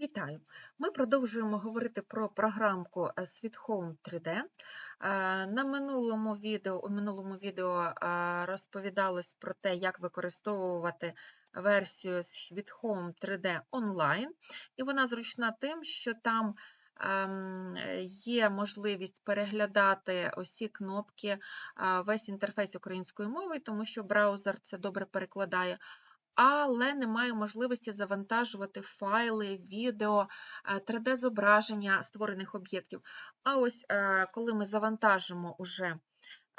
Вітаю! Ми продовжуємо говорити про програмку е, Sweet Home 3D. Е, На минулому відео, у минулому відео е, розповідалось про те, як використовувати версію Sweet Home 3D онлайн, і вона зручна тим, що там ем, є можливість переглядати усі кнопки, весь інтерфейс українською мовою, тому що браузер це добре перекладає але немає можливості завантажувати файли, відео, 3D-зображення створених об'єктів. А ось е, коли ми завантажимо уже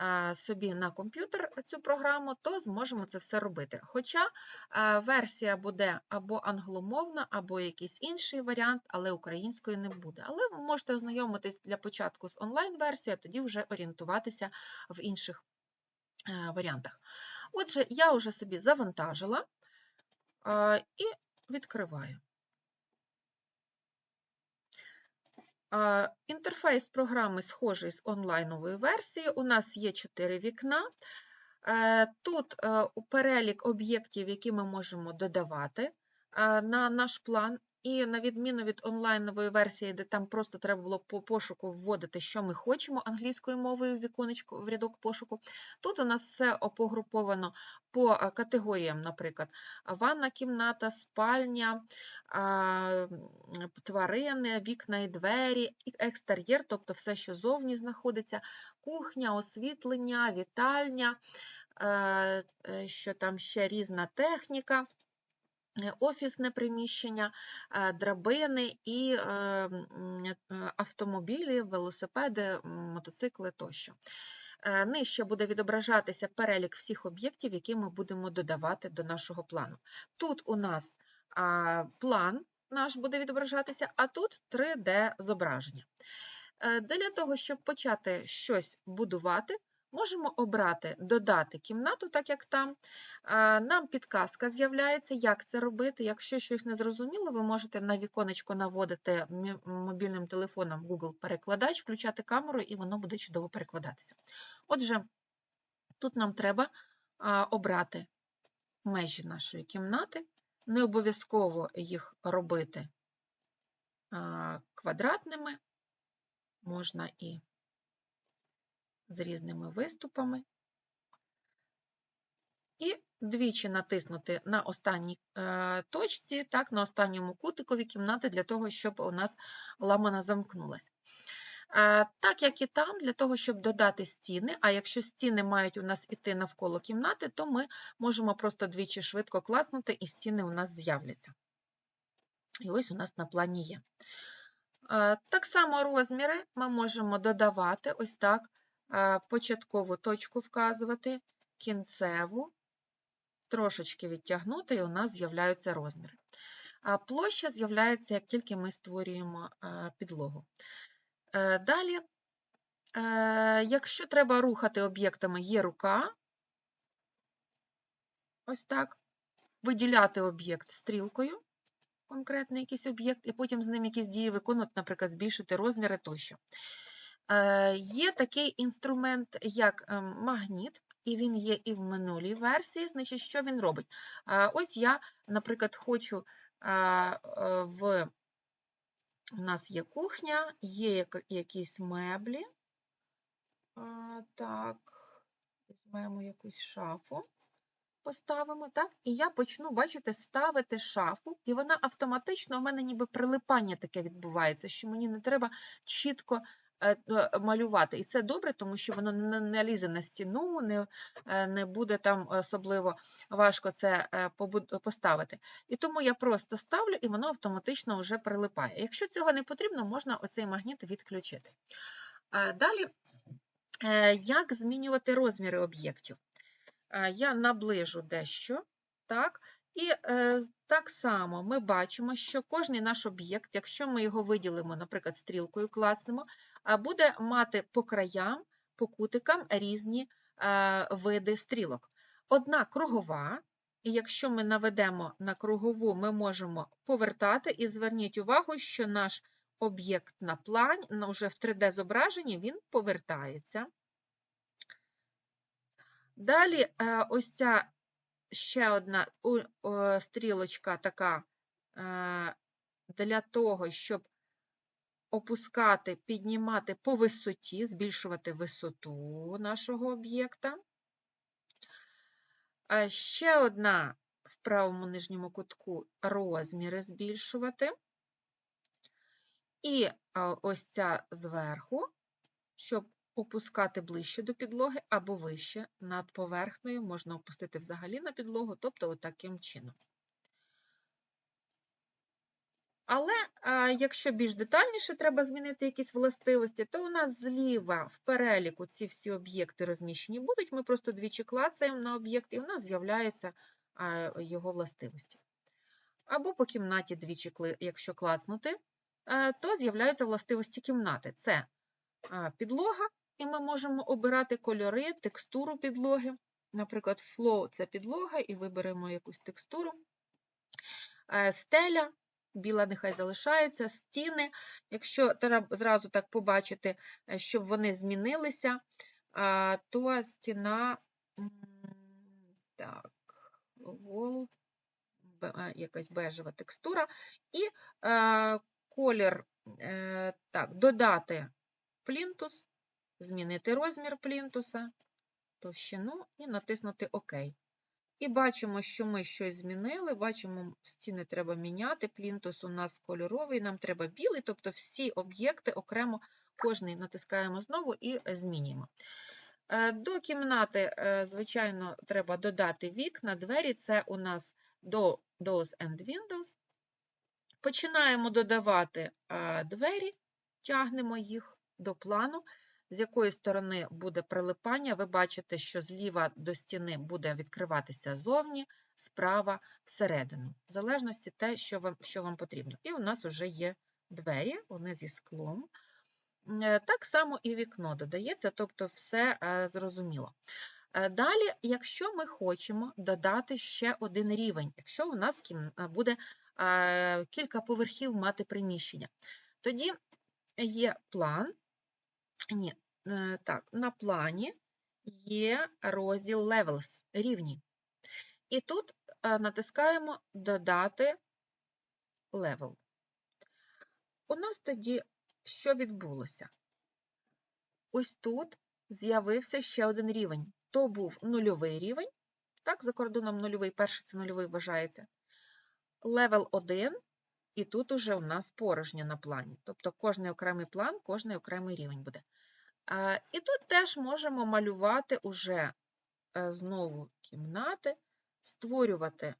е, собі на комп'ютер цю програму, то зможемо це все робити. Хоча е, версія буде або англомовна, або якийсь інший варіант, але українською не буде. Але ви можете ознайомитись для початку з онлайн-версією, а тоді вже орієнтуватися в інших варіантах. Отже, я вже собі завантажила і відкриваю. Інтерфейс програми схожий з онлайновою версією. У нас є 4 вікна. Е, тут е, перелік об'єктів, які ми можемо додавати е, на наш план, і на відміну від онлайнової версії, де там просто треба було по пошуку вводити, що ми хочемо англійською мовою в віконечку, в рядок пошуку. Тут у нас все опогруповано по категоріям, наприклад, ванна кімната, спальня, тварини, вікна і двері, екстер'єр, тобто все, що зовні знаходиться, кухня, освітлення, вітальня, е, що там ще різна техніка. Е, офісне приміщення, е, драбини і е, автомобілі, велосипеди, мотоцикли тощо. Нижче буде відображатися перелік всіх об'єктів, які ми будемо додавати до нашого плану. Тут у нас план наш буде відображатися, а тут 3D-зображення. Для того, щоб почати щось будувати, Можемо обрати додати кімнату, так як там. Нам підказка з'являється, як це робити. Якщо щось не зрозуміло, ви можете на віконечко наводити мобільним телефоном Google-перекладач, включати камеру, і воно буде чудово перекладатися. Отже, тут нам треба обрати межі нашої кімнати. Не обов'язково їх робити квадратними, можна і з різними виступами. І двічі натиснути на останній е, точці, так, на останньому кутикові кімнати, для того, щоб у нас ламана замкнулася. Е, так як і там, для того, щоб додати стіни, а якщо стіни мають у нас іти навколо кімнати, то ми можемо просто двічі швидко класнути, і стіни у нас з'являться. І ось у нас на плані є. Е, так само розміри ми можемо додавати ось так початкову точку вказувати, кінцеву, трошечки відтягнути, і у нас з'являються розміри. Площа з'являється, як тільки ми створюємо підлогу. Е, далі, е, якщо треба рухати об'єктами, є рука, ось так, виділяти об'єкт стрілкою, конкретний якийсь об'єкт, і потім з ним якісь дії виконувати, наприклад, збільшити розміри тощо. Е, є такий інструмент, як ем, магніт, і він є і в минулій версії, значить, що він робить? Е, ось я, наприклад, хочу е, в у нас є кухня, є якісь меблі. Так, візьмемо якусь шафу, поставимо, так, і я почну, бачите, ставити шафу, і вона автоматично у мене ніби прилипання таке відбувається, що мені не треба чітко малювати. І це добре, тому що воно не лізе на стіну, не е, не буде там особливо важко це поставити. І тому я просто ставлю, і воно автоматично вже прилипає. Якщо цього не потрібно, можна оцей магніт відключити. Далі, як змінювати розміри об'єктів? Я наближу дещо. так, і е, так само ми бачимо, що кожний наш об'єкт, якщо ми його виділимо, наприклад, стрілкою класнемо, буде мати по краям, по кутикам різні е, види стрілок. Одна кругова, і якщо ми наведемо на кругову, ми можемо повертати, і зверніть увагу, що наш об'єкт на плані, вже в 3D-зображенні, він повертається. Далі, е, ось ця ще одна стрілочка така е, для того, щоб опускати, піднімати по висоті, збільшувати висоту нашого об'єкта. Ще одна в правому нижньому кутку розміри збільшувати. І ось ця зверху, щоб опускати ближче до підлоги або вище над поверхнею, можна опустити взагалі на підлогу, тобто отаким чином. Але якщо більш детальніше треба змінити якісь властивості, то у нас зліва в переліку ці всі об'єкти розміщені будуть. Ми просто двічі клацаємо на об'єкт, і у нас з'являються його властивості. Або по кімнаті двічі, якщо клацнути, а, то з'являються властивості кімнати. Це підлога, і ми можемо обирати кольори, текстуру підлоги. Наприклад, flow – це підлога, і виберемо якусь текстуру. Е, стеля біла нехай залишається, стіни. Якщо треба зразу так побачити, е, щоб вони змінилися, то стіна так, вол, якась бежева текстура, і е, колір е, так, додати плінтус, змінити розмір плінтуса, товщину і натиснути ОК. І бачимо, що ми щось змінили, бачимо, стіни треба міняти, плінтус у нас кольоровий, нам треба білий, тобто всі об'єкти окремо кожний натискаємо знову і змінюємо. Е, до кімнати, е, звичайно, треба додати вікна, двері це у нас Doors and Windows. Починаємо додавати е, двері, тягнемо їх до плану з якої сторони буде прилипання, ви бачите, що зліва до стіни буде відкриватися зовні, справа всередину, в залежності те, що вам, що вам потрібно. І у нас вже є двері, вони зі склом. Е, так само і вікно додається, тобто все е, зрозуміло. Е, далі, якщо ми хочемо додати ще один рівень, якщо у нас буде кілька поверхів мати приміщення, тоді є план, ні, е, так, на плані є розділ Levels рівні. І тут е, натискаємо Додати левел. У нас тоді що відбулося? Ось тут з'явився ще один рівень. То був нульовий рівень. Так, за кордоном нульовий, перший це нульовий вважається. Левел 1 і тут уже у нас порожнє на плані. Тобто кожний окремий план, кожний окремий рівень буде. І тут теж можемо малювати уже е, знову кімнати, створювати,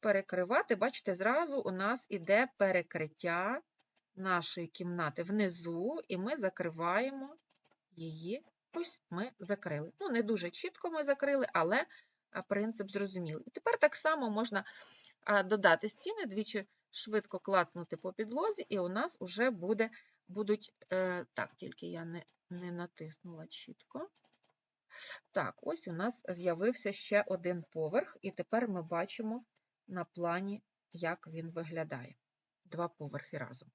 перекривати. Бачите, зразу у нас іде перекриття нашої кімнати внизу, і ми закриваємо її. Ось ми закрили. Ну, не дуже чітко ми закрили, але принцип зрозумілий. І тепер так само можна додати стіни, двічі швидко клацнути по підлозі, і у нас вже буде, будуть, е, так, тільки я не, не натиснула чітко. Так, ось у нас з'явився ще один поверх, і тепер ми бачимо на плані, як він виглядає. Два поверхи разом.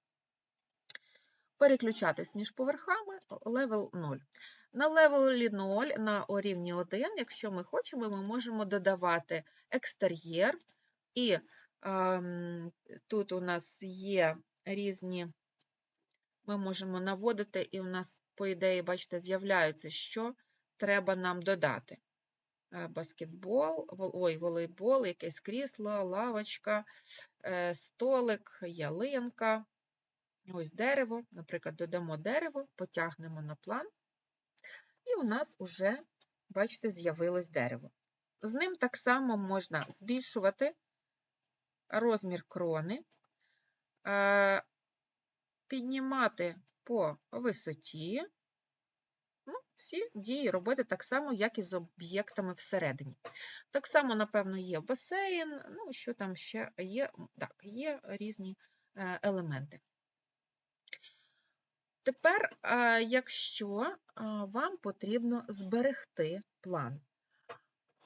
Переключатись між поверхами левел 0. На левелі 0 на рівні 1, якщо ми хочемо, ми можемо додавати екстер'єр, і ем, тут у нас є різні, ми можемо наводити, і у нас, по ідеї, бачите, з'являються, що треба нам додати. Е, баскетбол, ой, волейбол, якесь крісло, лавочка, е, столик, ялинка. Ось дерево, наприклад, додамо дерево, потягнемо на план, і у нас вже, бачите, з'явилось дерево. З ним так само можна збільшувати розмір крони, е, піднімати по висоті. Ну, Всі дії робити так само, як і з об'єктами всередині. Так само, напевно, є басейн, ну, що там ще є, так, є різні е, елементи. Тепер, е, якщо вам потрібно зберегти план,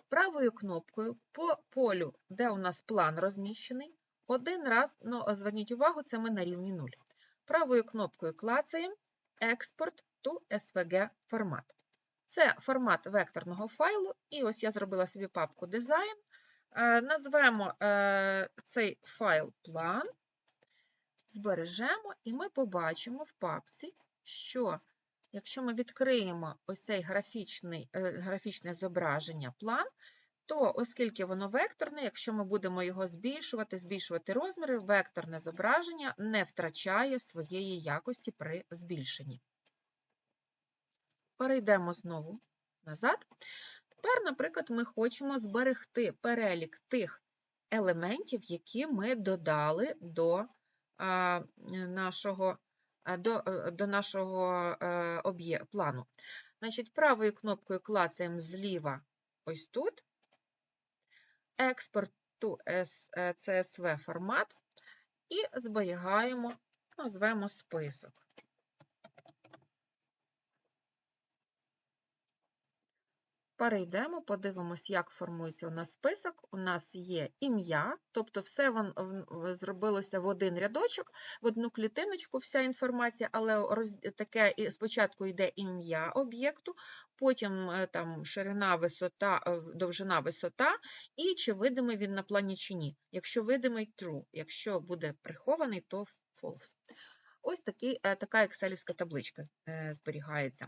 правою кнопкою по полю, де у нас план розміщений, один раз, ну, зверніть увагу, це ми на рівні 0. Правою кнопкою клацаємо Export to SVG формат. Це формат векторного файлу, і ось я зробила собі папку дизайн. Е, Назвемо е, цей файл план, збережемо, і ми побачимо в папці, що якщо ми відкриємо ось цей графічний, е, графічне зображення план, то оскільки воно векторне, якщо ми будемо його збільшувати, збільшувати розміри, векторне зображення не втрачає своєї якості при збільшенні. Перейдемо знову назад. Тепер, наприклад, ми хочемо зберегти перелік тих елементів, які ми додали до нашого, до, е, до нашого е, плану. Значить, правою кнопкою клацаємо зліва ось тут. Експорт ту е, CSV формат і зберігаємо, назвемо список. Перейдемо, подивимось, як формується у нас список. У нас є ім'я, тобто все зробилося в один рядочок, в одну клітиночку вся інформація, але таке спочатку йде ім'я об'єкту, потім е, там ширина, висота, е, довжина, висота, і чи видимий він на плані чи ні. Якщо видимий true, якщо буде прихований, то false. Ось такий, е, така екселівська табличка зберігається.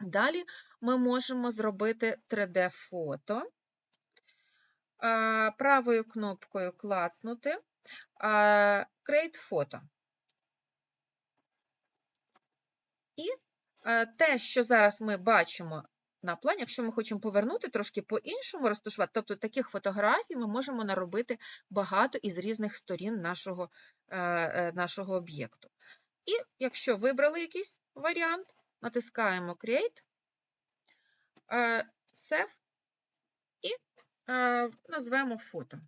Далі ми можемо зробити 3D-фото. Правою кнопкою клацнути Create Photo. І е, те, що зараз ми бачимо на плані, якщо ми хочемо повернути трошки по-іншому розташувати, тобто таких фотографій ми можемо наробити багато із різних сторін нашого, е, е, нашого об'єкту. І якщо вибрали якийсь варіант, натискаємо Create, е, Save і е, назвемо фото.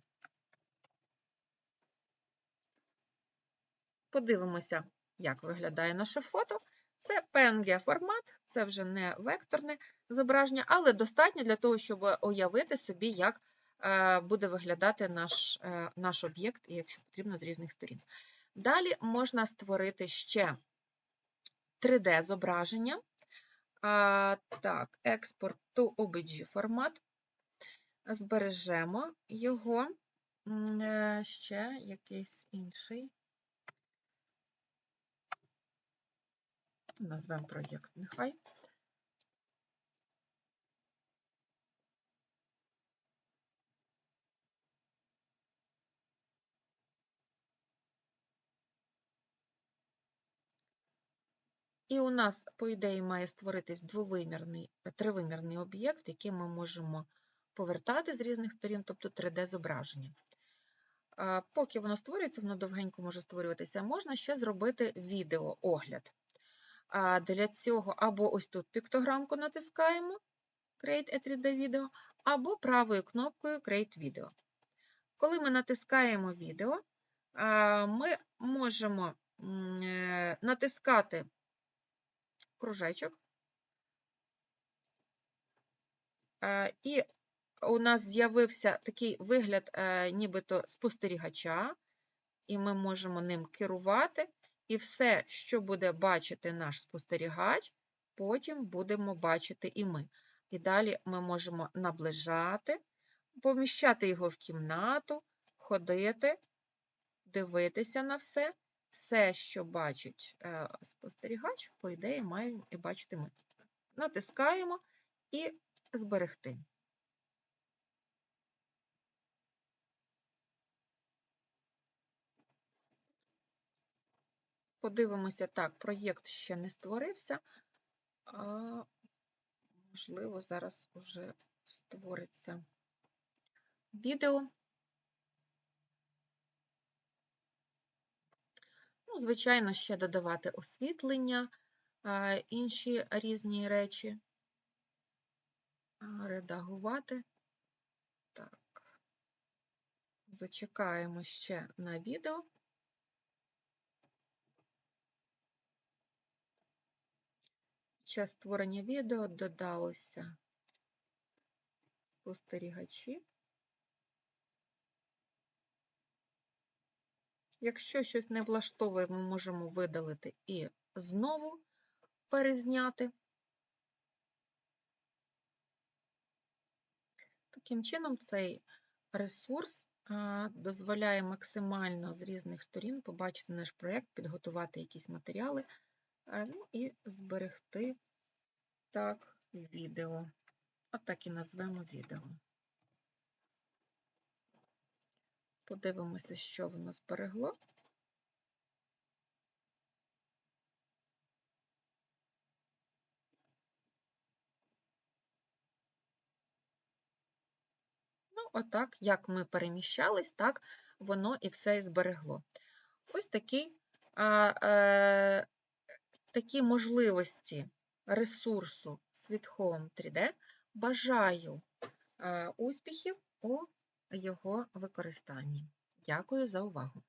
Подивимося, як виглядає наше фото. Це PNG формат, це вже не векторне зображення, але достатньо для того, щоб уявити собі, як е, буде виглядати наш, наш об'єкт, якщо потрібно, з різних сторін. Далі можна створити ще 3D-зображення. А, Так, експорт to OBG формат. Збережемо його. Е, Ще якийсь інший. Назвемо проєкт нехай. І у нас, по ідеї, має створитись двовимірний, тривимірний об'єкт, який ми можемо повертати з різних сторін, тобто 3D-зображення. Поки воно створюється, воно довгенько може створюватися, можна ще зробити відеоогляд. Для цього або ось тут піктограмку натискаємо Create a 3D відео, або правою кнопкою Create Video. Коли ми натискаємо відео, ми можемо е, натискати кружечок. Е, І у нас з'явився такий вигляд, е, нібито спостерігача, і ми можемо ним керувати. І все, що буде бачити наш спостерігач, потім будемо бачити і ми. І далі ми можемо наближати, поміщати його в кімнату, ходити, дивитися на все. Все, що бачить е, спостерігач, по ідеї, маємо і бачити ми. Натискаємо і зберегти. Подивимося, так, проєкт ще не створився, а можливо, зараз вже створиться відео. Ну, звичайно, ще додавати освітлення, інші різні речі. Редагувати. Так. Зачекаємо ще на відео. Під час створення відео додалися спостерігачі. Якщо щось не влаштовує, ми можемо видалити і знову перезняти. Таким чином, цей ресурс дозволяє максимально з різних сторін побачити наш проєкт, підготувати якісь матеріали ну, і зберегти так відео. От так і назвемо відео. Подивимося, що воно зберегло. Ну, отак, як ми переміщались, так воно і все зберегло. Ось такі, а, е, такі можливості ресурсу Sweet Home 3D. Бажаю е, успіхів у його використанні. Дякую за увагу!